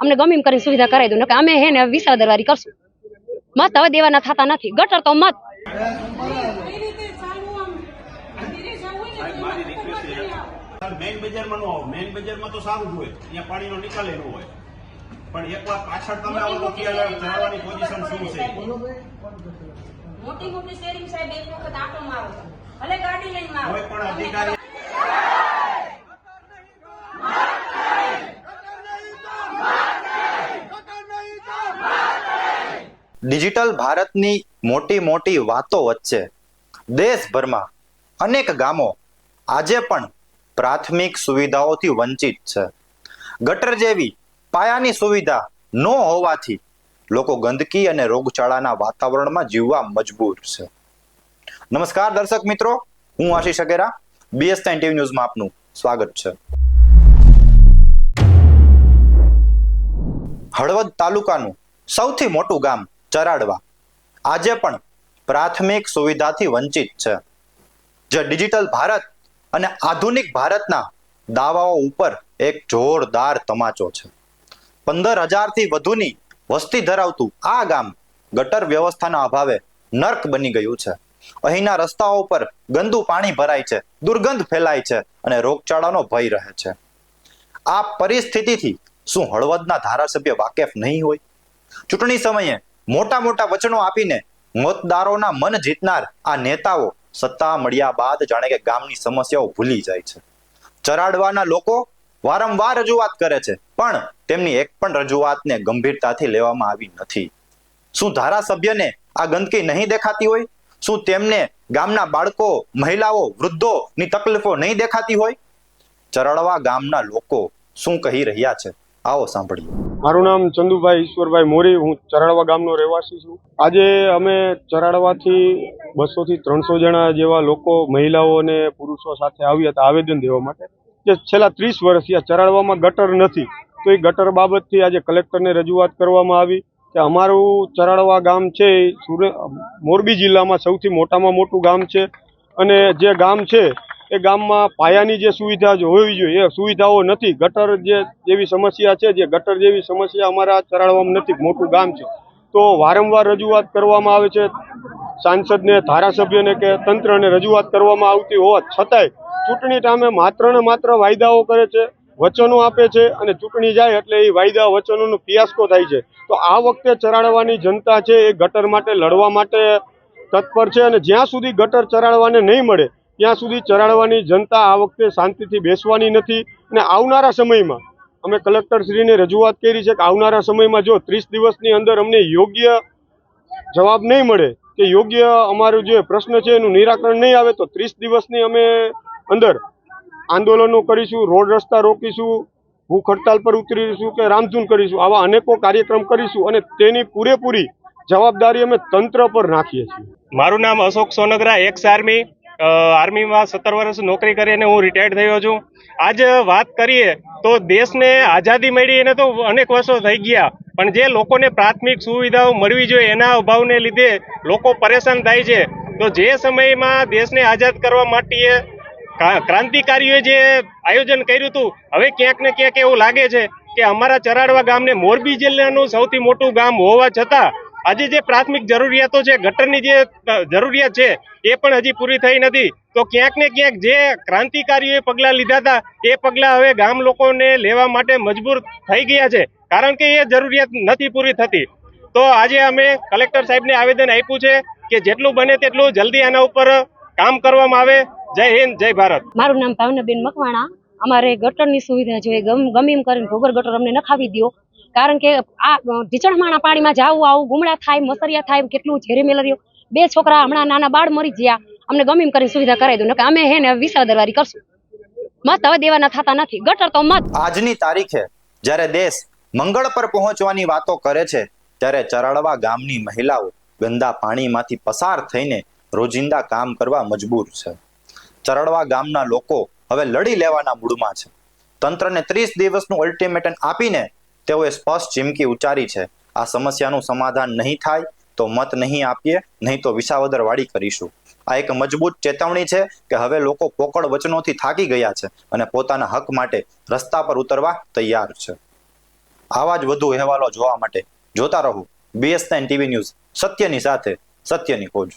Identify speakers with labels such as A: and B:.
A: અમને ગમે એમ કરીને સુવિધા કરાવી દો નકર અમે હે ને વિસાદરવારી કરશું. મત હવે દેવાના થતા નથી. ગટર તો મત.
B: મેઇન બજારમાં નો આવો. મેઇન બજારમાં તો સારું જ હોય. અહીંયા પાણીનો નિકાલ ય હોય. પણ એકવાર પાછળ તમે આવો તો ત્યાં પોઝિશન શું છે?
C: મોટી મોટી શેરિંગ સાહેબ એક વખત આંટો મારો ભલે ગાડી લઈને મારો
B: કોઈ પણ અધિકારી
D: ડિજિટલ ભારતની મોટી મોટી વાતો વચ્ચે દેશભરમાં અનેક ગામો આજે પણ પ્રાથમિક સુવિધાઓથી વંચિત છે. ગટર જેવી પાયાની સુવિધા ન હોવાથી લોકો ગંદકી અને રોગચાળાના વાતાવરણમાં જીવવા મજબૂર છે. નમસ્કાર દર્શક મિત્રો, હું આશીષ અગેરા બીએસ ટીવી ન્યૂઝમાં આપનું સ્વાગત છે. હળવદ તાલુકાનું સૌથી મોટું ગામ ચરાડવા. આજે પણ પ્રાથમિક સુવિધાથી વંચિત છે. જે ડિજિટલ ભારત અને આધુનિક ભારતના દાવાઓ ઉપર એક જોરદાર તમાચો છે. પંદર હજારથી વધુની વસ્તી ધરાવતું આ ગામ ગટર વ્યવસ્થાના અભાવે નર્ક બની ગયું છે. અહીંના રસ્તાઓ પર ગંદુ પાણી ભરાય છે, દુર્ગંધ ફેલાય છે અને રોગચાળાનો ભય રહે છે. આ પરિસ્થિતિથી શું હળવદના ધારાસભ્ય વાકેફ નહીં હોય? ચૂંટણી સમયે મોટા મોટા વચનો આપીને મતદારોના મન જીતનાર આ નેતાઓ સત્તા મળ્યા બાદ જાણે કે ગામની સમસ્યાઓ ભૂલી જાય છે. ચરાડવાના લોકો વારંવાર રજૂઆત કરે છે, પણ તેમની એક પણ રજૂઆતને ગંભીરતાથી લેવામાં આવી નથી. શું ધારાસભ્યને આ ગંદકી નહીં દેખાતી હોય? શું તેમને ગામના બાળકો, મહિલાઓ, વૃદ્ધોની તકલીફો નહીં દેખાતી હોય? ચરાડવા ગામના લોકો શું કહી રહ્યા છે? આવો સાંભળીએ.
E: મારું નામ ચંદુભાઈ ઈશ્વરભાઈ મોરી, હું ચરાડવા ગામનો રહેવાસી છું. આજે અમે ચરાડવાથી બસો થી ત્રણસો જણા જેવા લોકો, મહિલાઓ અને પુરુષો સાથે આવ્યા હતા આવેદન દેવા માટે. કે છેલ્લા ત્રીસ વર્ષથી આ ચરાડવામાં ગટર નથી. તો એ ગટર બાબતથી આજે કલેક્ટરને રજૂઆત કરવામાં આવી કે અમારું ચરાડવા ગામ છે એ મોરબી જિલ્લામાં સૌથી મોટામાં મોટું ગામ છે. અને જે ગામ છે એ ગામમાં પાયાની જે સુવિધા હોવી જોઈએ, એ સુવિધાઓ નથી. ગટર જે જેવી સમસ્યા છે, જે ગટર જેવી સમસ્યા અમારા ચરાડવામાં નથી. મોટું ગામ છે. તો વારંવાર રજૂઆત કરવામાં આવે છે. સાંસદને, ધારાસભ્યને કે તંત્રને રજૂઆત કરવામાં આવતી હોવા છતાંય ચૂંટણી ટામે માત્ર ને માત્ર વાયદાઓ કરે છે, વચનો આપે છે અને ચૂંટણી જાય એટલે એ વાયદા વચનોનો ફિયાસ્કો થાય છે. તો આ વખતે ચરાડવાની જનતા છે એ ગટર માટે લડવા માટે તત્પર છે અને જ્યાં સુધી ગટર ચરાડવાને નહીં મળે ત્યાં સુધી ચરાડવાની જનતા આ વખતે શાંતિથી બેસવાની નથી અને આવનારા સમયમાં અમે કલેક્ટરશ્રીને રજૂઆત કરી છે કે આવનારા સમયમાં જો ત્રીસ દિવસની અંદર અમને યોગ્ય જવાબ નહીં મળે, કે યોગ્ય અમારું જે પ્રશ્ન છે એનું નિરાકરણ નહીં આવે, તો ત્રીસ દિવસની અમે અંદર આંદોલનો કરીશું, રોડ રસ્તા રોકીશું, ભૂખ હડતાલ પર ઉતરીશું કે રામધૂન કરીશું, આવા અનેકો કાર્યક્રમ કરીશું અને તેની પૂરેપૂરી જવાબદારી અમે તંત્ર પર નાખીએ છીએ.
F: મારું નામ અશોક સોનગરા એક્સ આર્મી આર્મીમાં સત્તર વર્ષ નોકરી કરીને હું રિટાયર્ડ થયો છું. આજ વાત કરીએ તો દેશને આઝાદી મળી એને તો અનેક વર્ષો થઈ ગયા. પણ જે લોકોને પ્રાથમિક સુવિધાઓ મળવી જોઈએ એના અભાવને લીધે લોકો પરેશાન થાય છે. તો જે સમયમાં દેશને આઝાદ કરવા માટે ક્રાંતિકારીઓએ જે આયોજન કર્યું હતું, હવે ક્યાંક ને ક્યાંક એવું લાગે છે કે અમારા ચરાડવા ગામને મોરબી જિલ્લાનું સૌથી મોટું ગામ હોવા છતાં આજે જે પ્રાથમિક જરૂરિયાતો છે, ગટરની જે જરૂરિયાત છે, એ પણ હજી પૂરી થઈ નથી. તો ક્યાંક ને ક્યાંક જે ક્રાંતિકારીઓએ પગલાં લીધા હતા, એ પગલાં હવે ગામ લોકોને લેવા માટે મજબૂર થઈ ગયા છે. કારણ કે એ જરૂરિયાત નથી પૂરી થતી. તો આજે અમે કલેક્ટર સાહેબને આવેદન આપ્યું છે કે જેટલું બને તેટલું જલ્દી આના ઉપર કામ કરવામાં આવે. જય હિન્દ, જય ભારત.
A: મારું નામ ભાવનાબેન મકવાણા. અમારે ગટરની સુવિધા જોઈએ. ગમ, ગમીમ કરીને ભૂગર ગટર અમને નખાવી દો કારણ કે આ ઢીચણમાણા પાણીમાં જાવું, આવું, ગુમડા થાય, મસરિયા થાય કેટલું ઝેરી મેલરીઓ બે છોકરા હમણાં નાના બાળ મરી ગયા, અમને ગમે કરીને સુવિધા કરાવી દો અમે હે ને વિસાદરવારી કરશું. મત હવે દેવાના થતા નથી. ગટર તો મત.
D: આજની તારીખે જ્યારે દેશ મંગળ પર પહોંચવાની વાતો કરે છે, ત્યારે ચરાડવા ગામની મહિલાઓ ગંદા પાણીમાંથી પસાર થઈને રોજિંદા કામ કરવા મજબૂર છે. ચરડવા ગામના લોકો હવે લડી લેવાના મૂડમાં છે. તંત્રને ત્રીસ દિવસનું અલ્ટિમેટમ આપીને તેઓએ સ્પષ્ટ ચીમકી ઉચ્ચારી છે, આ સમસ્યાનું સમાધાન નહીં થાય તો મત નહીં આપીએ, નહીં તો વિસાવદર વાડી કરીશું. આ એક મજબૂત ચેતવણી છે કે હવે લોકો પોકળ વચનોથી થાકી ગયા છે અને પોતાના હક માટે રસ્તા પર ઉતરવા તૈયાર છે. આવા જ વધુ અહેવાલો જોવા માટે જોતા રહો. બીએસ ટીવી ન્યૂઝ સત્યની સાથે, સત્યની ખોજ.